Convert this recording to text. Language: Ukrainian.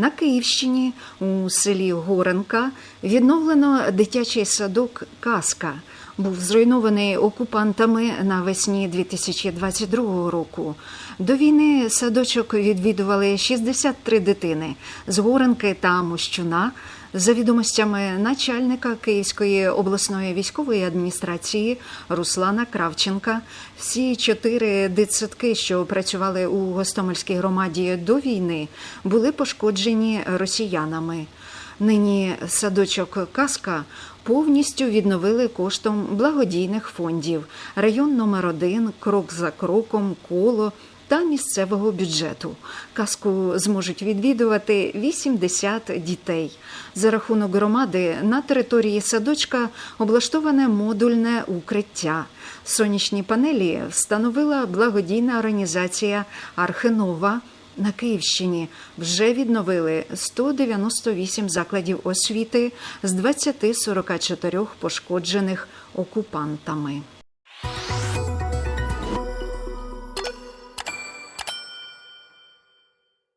На Київщині у селі Горенка відновлено дитячий садок Казка. Був зруйнований окупантами навесні 2022 року. До війни садочок відвідували 63 дитини з Горенки та Мощуна. За відомостями начальника Київської обласної військової адміністрації Руслана Кравченка, всі чотири дитсадки, що працювали у Гостомельській громаді до війни, були пошкоджені росіянами. Нині садочок Казка повністю відновили коштом благодійних фондів район номер 1 крок за кроком, коло та місцевого бюджету. Казку зможуть відвідувати 80 дітей. За рахунок громади на території садочка облаштоване модульне укриття. Сонячні панелі встановила благодійна організація Архенова. На Київщині вже відновили 198 закладів освіти з 20-44 пошкоджених окупантами.